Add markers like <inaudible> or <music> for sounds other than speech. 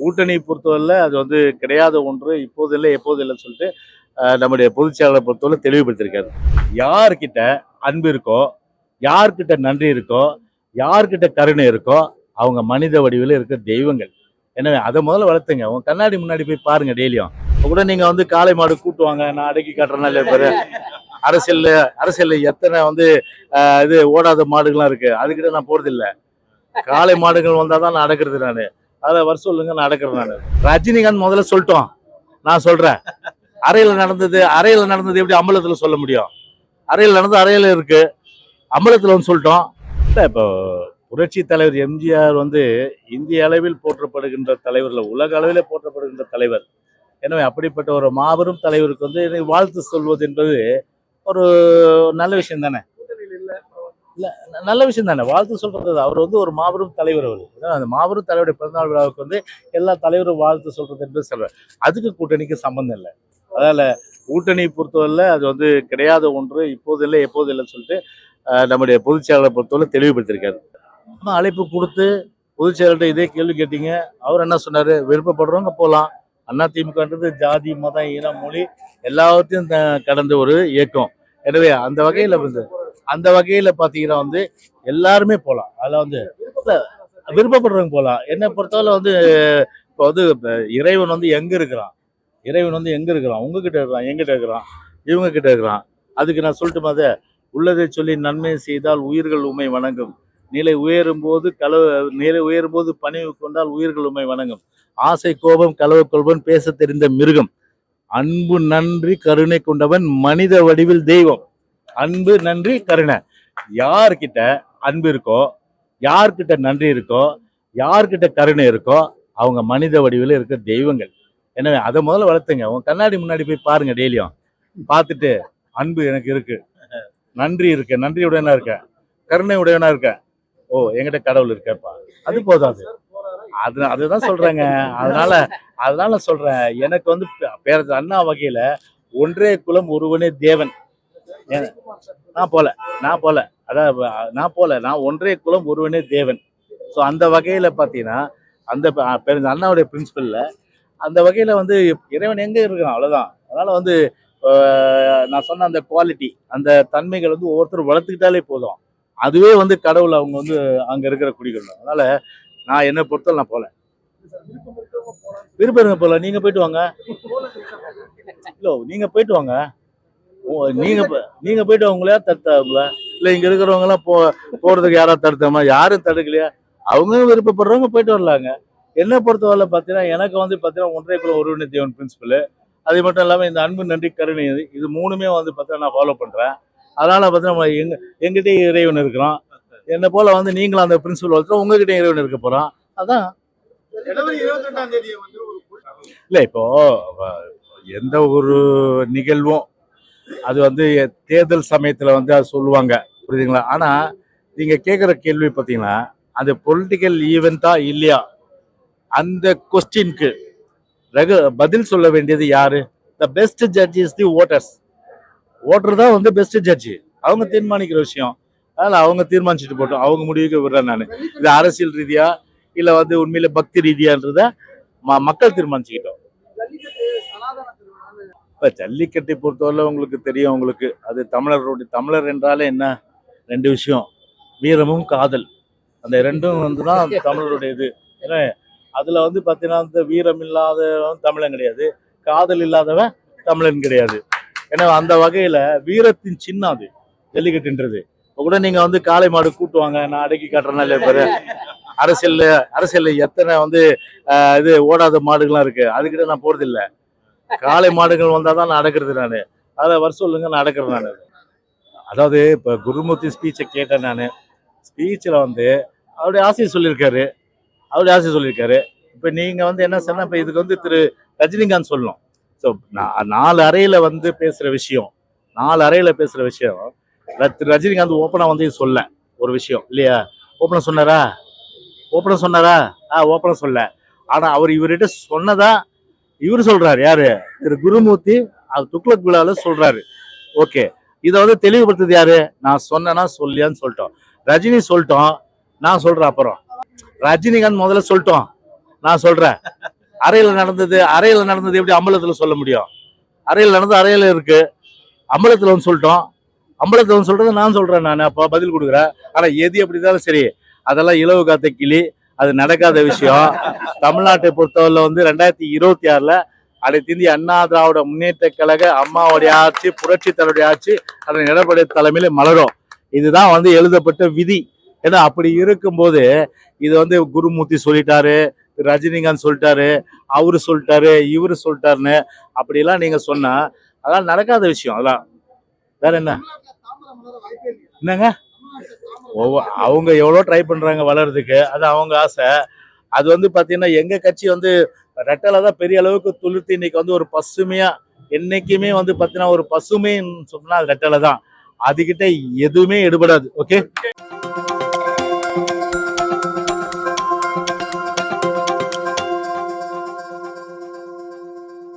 கூட்டணி பொறுத்தவரையில் அது வந்து கிடையாத ஒன்று இப்போது இல்லை எப்போது இல்லைன்னு சொல்லிட்டு நம்முடைய பொதுச்செயலாளரை பொறுத்தவரை தெளிவுபடுத்தியிருக்காரு. யார்கிட்ட அன்பு இருக்கோ யார்கிட்ட நன்றி இருக்கோ யார்கிட்ட கருணை இருக்கோ அவங்க மனித வடிவில் இருக்க தெய்வங்கள். எனவே அதை முதல்ல வளர்த்துங்க. உங்க கண்ணாடி முன்னாடி போய் பாருங்க டெய்லியும். இப்போ கூட நீங்க வந்து காளை மாடு கூட்டுவாங்க நான் அடக்கி காட்டுறேன்னா இல்லையா அரசியல்ல அரசியல்ல எத்தனை வந்து இது ஓடாத மாடுகள்லாம் இருக்கு. அதுக்கிட்ட நான் போறதில்லை. காளை மாடுகள் வந்தாதான் நான் அடக்கிறது நானு. அதை வர சொல்லுங்க நான் ரஜினிகாந்த் முதல்ல சொல்லிட்டோம். நான் சொல்றேன். அறையில் நடந்தது அறையில் நடந்தது எப்படி அம்பலத்தில் சொல்ல முடியும்? அறையில் நடந்தது அறையில் இருக்கு. அம்பலத்தில் வந்து சொல்லிட்டோம். இல்லை இப்போ புரட்சி தலைவர் எம்ஜிஆர் வந்து இந்திய அளவில் போற்றப்படுகின்ற தலைவர்கள் உலக அளவிலே போற்றப்படுகின்ற தலைவர். எனவே அப்படிப்பட்ட ஒரு மாபெரும் தலைவருக்கு வந்து வாழ்த்து சொல்வது என்பது ஒரு நல்ல விஷயம் தானே இல்ல ந- நல்ல விஷயம் தானே. வாழ்த்து சொல்றது அவர் வந்து ஒரு மாபெரும் தலைவர் அவர். அந்த மாபெரும் தலைவருடைய பிறந்தநாள் விழாவுக்கு வந்து எல்லா தலைவரும் வாழ்த்து சொல்றது என்று சொல்கிறார் அதுக்கு கூட்டணிக்கு சம்மந்தம் இல்லை. அதனால் கூட்டணி பொறுத்தவரையில் அது வந்து கிடையாத ஒன்று இப்போது இல்லை எப்போது இல்லைன்னு சொல்லிட்டு நம்முடைய பொதுச் செயலாளரை பொறுத்தவரை தெளிவுபடுத்தியிருக்காரு. ஆனால் அழைப்பு கொடுத்து பொதுச் இதே கேள்வி கேட்டீங்க. அவர் என்ன சொன்னார்? விருப்பப்படுறவங்க போகலாம் அண்ணா திமுகன்றது ஜாதி மதம் இனம் மொழி எல்லாத்தையும் த- கடந்த ஒரு இயக்கம். எனவே அந்த வகையில் வந்து அந்த வகையில பாத்தீங்கன்னா வந்து எல்லாருமே போகலாம் அதில் வந்து விருப்பப்படுறவங்க போகலாம் என்னை பொறுத்தவரை வந்து இப்போ வந்து இறைவன் வந்து எங்க இருக்கிறான்? இறைவன் வந்து எங்க இருக்கிறான்? உங்ககிட்ட இருக்கிறான் எங்கிட்ட இருக்கிறான் இவங்க கிட்ட இருக்கிறான். அதுக்கு நான் சொல்லிட்டு மாதிரி உள்ளதை சொல்லி நன்மை செய்தால் உயிர்கள் உண்மை வணங்கும். நிலை உயரும் போது கலவு நிலை உயரும் போது பணிவு கொண்டால் உயிர்கள் உண்மை வணங்கும். ஆசை கோபம் கலவு கொள்வன் பேச தெரிந்த மிருகம். அன்பு நன்றி கருணை கொண்டவன் மனித வடிவில் தெய்வம். அன்பு நன்றி கருணை. யார்கிட்ட அன்பு இருக்கோ யார்கிட்ட நன்றி இருக்கோ யார்கிட்ட கருணை இருக்கோ அவங்க மனித வடிவில் இருக்க தெய்வங்கள். எனவே அதை முதல்ல வளர்த்துங்க. உங்க கண்ணாடி முன்னாடி போய் பாருங்க டெய்லியும். பார்த்துட்டு அன்பு எனக்கு இருக்கு. நன்றி இருக்கு. நன்றி உடையனா இருக்க. கருணை உடையனா இருக்க. ஓ என்கிட்ட கடவுள் இருக்கப்பா அது போதாது அது. அதுதான் சொல்றேங்க. அதனால அதனால சொல்றேன். எனக்கு வந்து பேர அண்ணா வகையில ஒன்றே குலம் ஒருவனே தேவன். நான் போல நான் போல. அதான் நான் போல. நான் ஒன்றே குலம் ஒருவனே தேவன். ஸோ அந்த வகையில பார்த்தீங்கன்னா அந்த ப- அ, பெரு- அண்ணாவுடைய பிரின்சிபல்ல அந்த வகையில வந்து இறைவன் எங்க இருக்கான் அவ்வளவுதான். அதனால வந்து நான் சொன்ன அந்த குவாலிட்டி அந்த தன்மைகள் வந்து ஒவ்வொருத்தரும் வளர்த்துக்கிட்டாலே போதும். அதுவே வந்து கடவுள் அவங்க வந்து அங்க இருக்கிற குடிகள் அதனால நான் என்ன பொறுத்தவரை நான் போல. விருப்பம் இருங்க போல நீங்க போயிட்டு வாங்க. <laughs> இல்ல நீங்க போயிட்டு வாங்க. நீங்க நீங்க போயிட்டு வாங்க, உங்களா தடுத்தா உங்களா இல்ல இங்க இருக்கிறவங்க எல்லாம் போ போறதுக்கு யாரா தடுத்தாமா யாரும் தடுக்கலையா? அவங்க விருப்பப்படுறவங்க போயிட்டு வரலாங்க. என்ன பொறுத்தவரை பார்த்தீங்கன்னா எனக்கு வந்து பார்த்தீங்கன்னா ஒன்றரை குல ஒருவனை தேவன் பிரின்சிபல் அது மட்டும் இல்லாமல் இந்த அன்பு நன்றி கருணை இது இது மூணுமே வந்து பார்த்தீங்கன்னா நான் ஃபாலோ பண்றேன். அதனால பார்த்தீங்கன்னா எங்க எங்கிட்டயும் இறைவன் இருக்கிறான். என்ன போல வந்து நீங்களும் அந்த பிரின்சிபல் வளர்த்துறோம் உங்ககிட்ட இறைவன் இருக்க போறான். அதான். இல்ல இப்போ எந்த ஒரு நிகழ்வும் அது வந்து தேர்தல் சமயத்தில் வந்து அது சொல்லுவாங்க. புரியுதுங்களா? ஆனால் நீங்கள் கேட்குற கேள்வி பார்த்தீங்கன்னா அது பொலிட்டிக்கல் ஈவெண்ட்டா இல்லையா? அந்த கொஸ்டின்க்கு ரகு பதில் சொல்ல வேண்டியது யாரு? The best judge is the voters voter தான் வந்து பெஸ்ட் ஜட்ஜு அவங்க தீர்மானிக்கிற விஷயம். அதனால் அவங்க தீர்மானிச்சுட்டு போட்டோம். அவங்க முடிவுக்கு விடுறேன் நான். இது அரசியல் ரீதியா இல்லை வந்து உண்மையில பக்தி ரீதியான்றத ம- மக்கள் தீர்மானிச்சுக்கிட்டோம். இப்போ ஜல்லிக்கட்டை பொறுத்தவரை உங்களுக்கு தெரியும் உங்களுக்கு அது தமிழர்களுடைய தமிழர் என்றாலே என்ன? ரெண்டு விஷயம். வீரமும் காதல். அந்த ரெண்டும் வந்து தான் தமிழருடைய இது. ஏன்னா அதில் வந்து பார்த்தீங்கன்னா இந்த வீரம் இல்லாதவன் தமிழன் கிடையாது. காதல் இல்லாதவன் தமிழன் கிடையாது. ஏன்னா அந்த வகையில் வீரத்தின் சின்னம் அது ஜல்லிக்கட்டுன்றது. இப்போ கூட நீங்கள் வந்து காளை மாடு கூட்டுவாங்க நான் அடக்கி காட்டுறேன்னா இல்லையா பேர்? அரசியலில் அரசியலில் எத்தனை வந்து இது ஓடாத மாடுகள்லாம் இருக்குது அதுக்கிட்ட நான் போகிறதில்லை காளை மாடுகள் வந்தாதான் நான் நடக்கிறது நான். அதை வர சொல்லுங்க நடக்கிறது நான். அதாவது இப்போ குருமூர்த்தி ஸ்பீச்சை கேட்டேன் நான். ஸ்பீச்சில் வந்து அவருடைய ஆசையை சொல்லியிருக்காரு. அவருடைய ஆசையை சொல்லியிருக்காரு. இப்போ நீங்கள் வந்து என்ன சொன்னால் இப்போ இதுக்கு வந்து திரு ரஜினிகாந்த் சொல்லணும். ஸோ நான் நாலு அறையில் வந்து பேசுகிற விஷயம் நாலு அறையில் பேசுகிற விஷயம் திரு ரஜினிகாந்த் ஓப்பனாக வந்து சொல்ல ஒரு விஷயம் இல்லையா? ஓப்பனாக சொன்னாரா? ஓப்பனாக சொன்னாரா? ஆ ஓப்பனாக சொல்ல. ஆனால் அவர் இவர்கிட்ட சொன்னதான் இவர் சொல்றாரு யாரு? திரு குருமூர்த்தி அது துக்ளக் விழால சொல்றாரு. ஓகே. இதை வந்து தெளிவுபடுத்துறது யாரு? நான் சொன்னேன்னா சொல்லியான்னு சொல்லிட்டோம். ரஜினி சொல்லிட்டோம். நான் சொல்றேன் அப்புறம். ரஜினிகாந்த் முதல்ல சொல்லிட்டோம். நான் சொல்றேன். அறையில் நடந்தது அறையில் நடந்தது எப்படி அம்பலத்தில் சொல்ல முடியும்? அறையில் நடந்தது அறையில் இருக்கு. அம்பலத்தில் வந்து சொல்லிட்டோம். அம்பலத்தில் வந்து சொல்றது நான் சொல்றேன் நான். அப்போ பதில் கொடுக்குறேன். ஆனால் எது எப்படி இருந்தாலும் சரி. அதெல்லாம் இலவு காத்த கிளி. அது நடக்காத விஷயம். தமிழ்நாட்டை பொறுத்தவரையில வந்து ரெண்டாயிரத்தி இருபத்தி ஆறுல அனைத்து இந்திய அண்ணா திராவிட முன்னேற்ற கழக அம்மாவுடைய ஆட்சி புரட்சி தலைவருடைய ஆட்சி அதன் எடப்பாடி தலைமையில மலரும். இதுதான் வந்து எழுதப்பட்ட விதி. ஏன்னா அப்படி இருக்கும்போது இது வந்து குருமூர்த்தி சொல்லிட்டாரு ரஜினிகாந்த் சொல்லிட்டாரு அவரு சொல்லிட்டாரு இவரு சொல்லிட்டாருன்னு அப்படிலாம் நீங்க சொன்னா அதெல்லாம் நடக்காத விஷயம். அதெல்லாம் வேற என்ன? என்னங்க? ஒவ்வொ- அவங்க எவ்வளோ ட்ரை பண்றாங்க வளர்றதுக்கு அது அவங்க ஆசை. அது வந்து பாத்தீங்கன்னா எங்க கட்சி வந்து ரெட்டலை தான் பெரிய அளவுக்கு துளிர்த்து இன்னைக்கு வந்து ஒரு பசுமையா என்னைக்குமே வந்து பாத்தீங்கன்னா ஒரு பசுமைன்னு சொன்னா அது ரெட்டலை தான். அதுக்கிட்ட எதுவுமே எடுபடாது ஓகே